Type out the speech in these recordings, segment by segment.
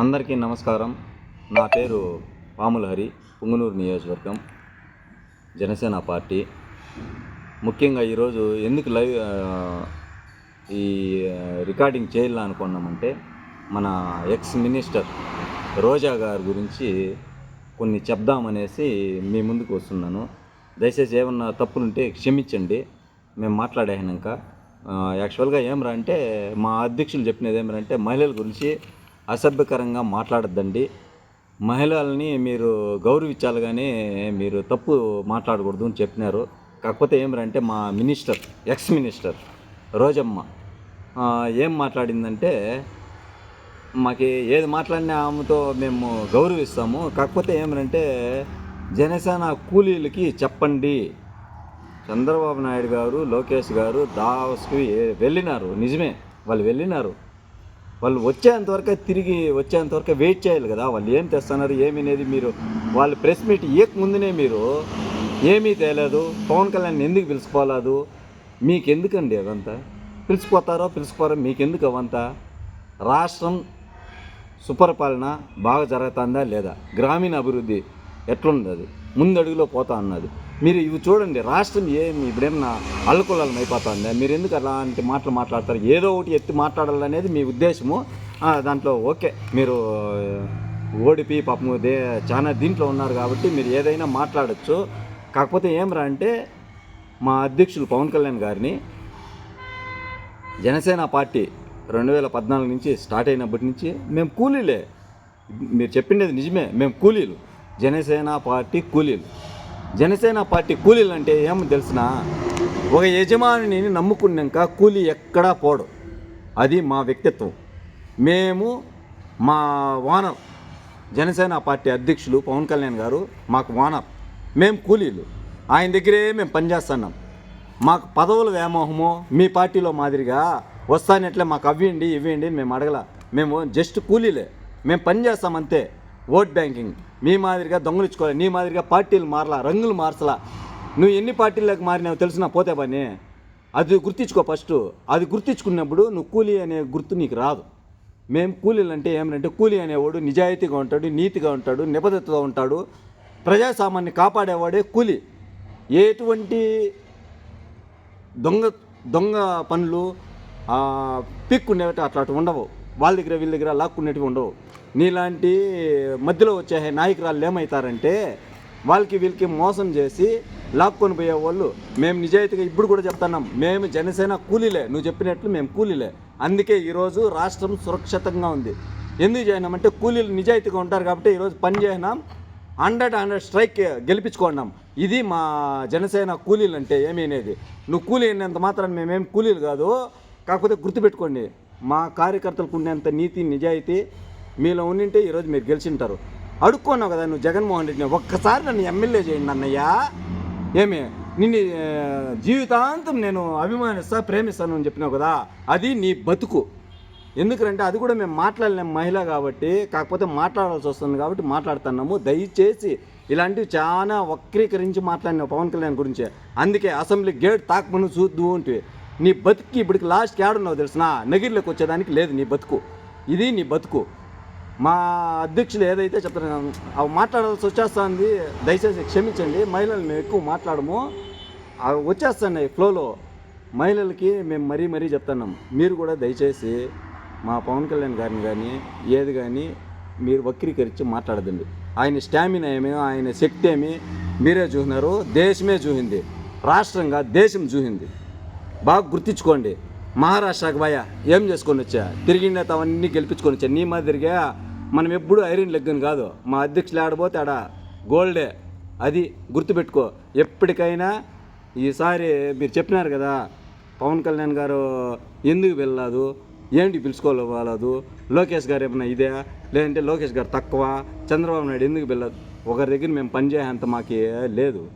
అందరికీ నమస్కారం. నా పేరు పాముల హరి పుంగనూరు నియోజకవర్గం జనసేన పార్టీ. ముఖ్యంగా ఈరోజు ఎందుకు లైవ్ ఈ రికార్డింగ్ చేయాలనుకున్నామంటే మన ఎక్స్ మినిస్టర్ రోజా గారి గురించి కొన్ని చెప్దామనేసి మీ ముందుకు వస్తున్నాను. దయచేసి ఏమన్నా తప్పులుంటే క్షమించండి. మేము మాట్లాడేసినాక యాక్చువల్గా ఏమరా అంటే మా అధ్యక్షులు చెప్పినది ఏమరా అంటే మహిళల గురించి అసభ్యకరంగా మాట్లాడద్దండి. మహిళల్ని మీరు గౌరవించాలి కానీ మీరు తప్పు మాట్లాడకూడదు అని చెప్పినారు. కాకపోతే ఏమరంటే మా మినిస్టర్ ఎక్స్ మినిస్టర్ రోజమ్మ ఏం మాట్లాడిందంటే మాకు ఏది మాట్లాడినా ఆమెతో మేము గౌరవిస్తాము. కాకపోతే ఏమనంటే జనసేన కూలీలకి చెప్పండి. చంద్రబాబు నాయుడు గారు లోకేష్ గారు దావస్కి వెళ్ళినారు. నిజమే వాళ్ళు వెళ్ళినారు. వాళ్ళు వచ్చేంతవరకు తిరిగి వచ్చేంతవరకు వెయిట్ చేయాలి కదా. వాళ్ళు ఏం తెస్తున్నారు ఏమి అనేది మీరు వాళ్ళు ప్రెస్ మీట్ ఇయ్యక ముందునే మీరు ఏమీ తేలేదు. పవన్ కళ్యాణ్ ఎందుకు పిలుచుకోలేదు? మీకు ఎందుకండి అదంతా? పిలుచుకోతారో పిలుచుకోరో మీకెందుకు అవంతా? రాష్ట్రం సుపరిపాలన బాగా జరుగుతుందా లేదా? గ్రామీణ అభివృద్ధి ఎట్లుంది అది? ముందడుగులో పోతా అన్నది. మీరు ఇవి చూడండి రాష్ట్రం ఏమి ఇప్పుడేమన్నా అల్లకొల్లం అయిపోతుందా? మీరు ఎందుకు అలాంటి మాటలు మాట్లాడతారు? ఏదో ఒకటి ఎత్తి మాట్లాడాలనేది మీ ఉద్దేశము. దాంట్లో ఓకే మీరు ఓడిపి పాపము దే చాలా దీంట్లో ఉన్నారు కాబట్టి మీరు ఏదైనా మాట్లాడచ్చు. కాకపోతే ఏమరా అంటే మా అధ్యక్షులు పవన్ కళ్యాణ్ గారిని జనసేన పార్టీ రెండు వేల పద్నాలుగు నుంచి స్టార్ట్ అయినప్పటి నుంచి మేము కూలీలే. మీరు చెప్పిండేది నిజమే మేము కూలీలు. జనసేన పార్టీ కూలీలు. జనసేన పార్టీ కూలీలు అంటే ఏమో తెలిసిన? ఒక యజమానిని నమ్ముకున్నాక కూలీ ఎక్కడా పోడు. అది మా వ్యక్తిత్వం. మేము మా వానర్ జనసేన పార్టీ అధ్యక్షులు పవన్ కళ్యాణ్ గారు మాకు వానర్. మేము కూలీలు. ఆయన దగ్గరే మేము పనిచేస్తున్నాం. మాకు పదవుల వ్యామోహము మీ పార్టీలో మాదిరిగా వస్తానట్లే మాకు అవ్వండి ఇవ్వండి మేము అడగల. మేము జస్ట్ కూలీలే. మేము పని చేస్తామంతే ఓట్ బ్యాంకింగ్. మీ మాదిరిగా దొంగలించుకోవాలి నీ మాదిరిగా పార్టీలు మారలా రంగులు మార్చలా. నువ్వు ఎన్ని పార్టీలకు మారినావు తెలిసినా పోతే పని అది గుర్తించుకో ఫస్ట్. అది గుర్తించుకున్నప్పుడు నువ్వు కూలీ అనే గుర్తు నీకు రాదు. మేము కూలీలు అంటే ఏమంటే కూలీ అనేవాడు నిజాయితీగా ఉంటాడు నీతిగా ఉంటాడు నిబద్ధతగా ఉంటాడు. ప్రజాసామాన్ని కాపాడేవాడే కూలీ. ఎటువంటి దొంగ దొంగ పనులు పిక్కుండేవి అట్లాంటివి ఉండవు. వాళ్ళ దగ్గర వీళ్ళ దగ్గర లాక్కునేటివి ఉండవు. నీలాంటి మధ్యలో వచ్చే నాయకురాలు ఏమవుతారంటే వాళ్ళకి వీళ్ళకి మోసం చేసి లాక్కొని పోయే వాళ్ళు మేము నిజాయితీగా ఇప్పుడు కూడా చెప్తున్నాం మేము జనసేన కూలీలే. నువ్వు చెప్పినట్లు మేము కూలీలే. అందుకే ఈరోజు రాష్ట్రం సురక్షితంగా ఉంది. ఎందుకు చేయనామంటే కూలీలు నిజాయితీగా ఉంటారు కాబట్టి ఈరోజు పని చేసినాం హండ్రెడ్ హండ్రెడ్ స్ట్రైక్ గెలిపించుకున్నాం. ఇది మా జనసేన కూలీలు అంటే ఏమీ అనేది. నువ్వు కూలీ అయినంత మాత్రం మేమేం కూలీలు కాదు. కాకపోతే గుర్తుపెట్టుకోండి మా కార్యకర్తలకు ఉండేంత నీతి నిజాయితీ మీలో ఉండింటే ఈరోజు మీరు గెలిచింటారు. అడుక్కున్నావు కదా నువ్వు జగన్మోహన్ రెడ్డిని. ఒక్కసారి నన్ను ఎమ్మెల్యే చేయండి అన్నయ్యా. ఏమి నిన్ను జీవితాంతం నేను అభిమానిస్తా ప్రేమిస్తాను అని చెప్పినావు కదా. అది నీ బతుకు. ఎందుకంటే అది కూడా మేము మాట్లాడలేము మహిళ కాబట్టి కాకపోతే మాట్లాడాల్సి వస్తుంది కాబట్టి మాట్లాడుతున్నాము. దయచేసి ఇలాంటివి చాలా వక్రీకరించి మాట్లాడిన పవన్ కళ్యాణ్ గురించి. అందుకే అసెంబ్లీ గేట్ తాకమని చూద్దు అంటే నీ బతుకి ఇప్పటికి లాస్ట్కి ఏడున్నావు తెలిసిన? నగిరిలోకి వచ్చేదానికి లేదు నీ బతుకు. ఇది నీ బతుకు. మా అధ్యక్షులు ఏదైతే చెప్తున్నాను అవి మాట్లాడాల్సి వచ్చేస్తుంది. దయచేసి క్షమించండి మహిళలు మేము ఎక్కువ మాట్లాడము. అవి వచ్చేస్తున్నాయి ఫ్లోలో మహిళలకి మేము మరీ మరీ చెప్తున్నాం. మీరు కూడా దయచేసి మా పవన్ కళ్యాణ్ గారిని కానీ ఏది కానీ మీరు వక్రీకరించి మాట్లాడదండి. ఆయన స్టామినా ఏమి ఆయన శక్తి ఏమి మీరే చూసినారు. దేశమే చూసింది. రాష్ట్రంగా దేశం చూసింది. బాగా గుర్తించుకోండి. మహారాష్ట్రకు భయ ఏం చేసుకొని వచ్చా? తిరిగిండే అవన్నీ గెలిపించుకొని వచ్చా? నీ మాదిరిగా మనం ఎప్పుడు ఐరన్ లెగ్గని కాదు. మా అధ్యక్షులు ఆడబోతే ఆడ గోల్డే. అది గుర్తుపెట్టుకో. ఎప్పటికైనా ఈసారి మీరు చెప్పినారు కదా పవన్ కళ్యాణ్ గారు ఎందుకు వెళ్ళలేదు? ఏంటి పిలుచుకోవాలదు లోకేష్ గారు ఏమైనా ఇదే? లేదంటే లోకేష్ గారు తక్కువ? చంద్రబాబు నాయుడు ఎందుకు వెళ్ళదు? ఒకరి దగ్గర మేము పనిచేయంత మాకు లేదు.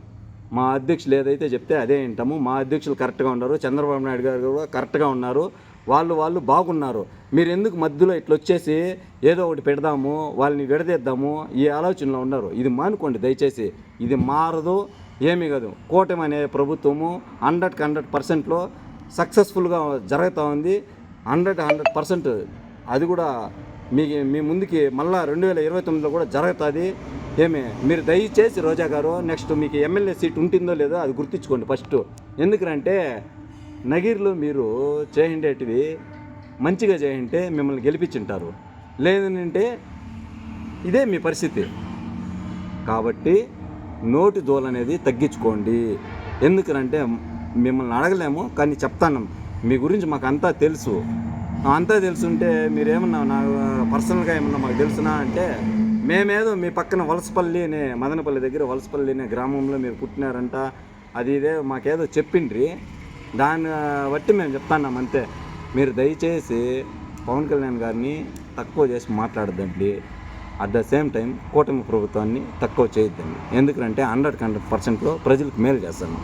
మా అధ్యక్షులు ఏదైతే చెప్తే అదే వింటాము. మా అధ్యక్షులు కరెక్ట్గా ఉన్నారు. చంద్రబాబు నాయుడు గారు కూడా కరెక్ట్గా ఉన్నారు. వాళ్ళు వాళ్ళు బాగున్నారు. మీరు ఎందుకు మధ్యలో ఇట్లా వచ్చేసి ఏదో ఒకటి పెడదాము వాళ్ళని విడదీద్దాము ఈ ఆలోచనలో ఉన్నారు. ఇది మానుకోండి దయచేసి. ఇది మారదు ఏమీ కాదు. కూటమి అనే ప్రభుత్వము హండ్రెడ్కి హండ్రెడ్ పర్సెంట్లో సక్సెస్ఫుల్గా జరుగుతూ ఉంది. హండ్రెడ్ హండ్రెడ్ పర్సెంట్ అది కూడా మీ మీ ముందుకి మళ్ళా రెండు వేల ఇరవై తొమ్మిదిలో కూడా జరుగుతుంది. ఏమి? మీరు దయచేసి రోజా గారు నెక్స్ట్ మీకు ఎమ్మెల్యే సీట్ ఉంటుందో లేదో అది గుర్తించుకోండి ఫస్ట్. ఎందుకంటే నగిరిలో మీరు చేయండేటివి మంచిగా చేయంటే మిమ్మల్ని గెలిపించుంటారు. లేదంటే ఇదే మీ పరిస్థితి. కాబట్టి నోటి దోలు అనేది తగ్గించుకోండి. ఎందుకనంటే మిమ్మల్ని అడగలేము కానీ చెప్తాను. మీ గురించి మాకు అంతా తెలుసు. అంతా తెలుసుంటే మీరేమన్నా నా పర్సనల్గా ఏమన్నా మాకు తెలుసునా అంటే మేమేదో మీ పక్కన వలసపల్లి అనే మదనపల్లి దగ్గర వలసపల్లి అనే గ్రామంలో మీరు పుట్టినారంట అది ఇదే మాకేదో చెప్పిండ్రి. దాన్ని బట్టి మేము చెప్తాన్నాం అంతే. మీరు దయచేసి పవన్ కళ్యాణ్ గారిని తక్కువ చేసి మాట్లాడద్దండి. అట్ ద సేమ్ టైం కూటమి ప్రభుత్వాన్ని తక్కువ చేయొద్దండి. ఎందుకంటే హండ్రెడ్ హండ్రెడ్ పర్సెంట్లో ప్రజలకు మేలు చేస్తాను.